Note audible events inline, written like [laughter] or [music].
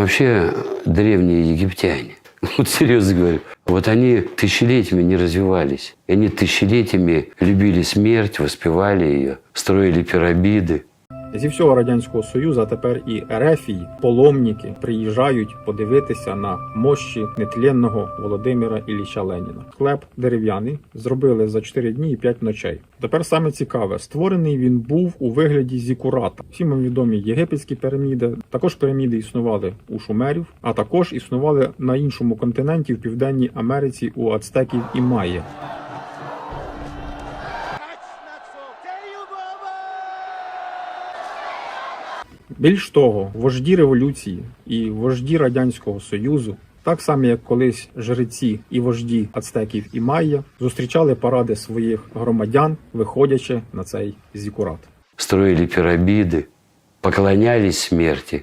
Вообще, древние египтяне, [laughs] вот серьезно говорю, вот они тысячелетиями не развивались. Они тысячелетиями любили смерть, воспевали ее, строили пирамиды. Зі всього радянського союзу, а тепер і Ерефії, паломники приїжджають подивитися на мощі нетленного Володимира Ілліча Леніна. Хлеб дерев'яний зробили за 4 дні і 5 ночей. Тепер саме цікаве, створений він був у вигляді зікурата. Всім вам відомі єгипетські піраміди. Також піраміди існували у шумерів, а також існували на іншому континенті в Південній Америці у ацтеків і майя. Більш того, вожді революції і вожді Радянського Союзу, так само як колись жреці і вожді ацтеків і майя, зустрічали паради своїх громадян, виходячи на цей зікурат. Строїли пірабіди, поклонялись смерти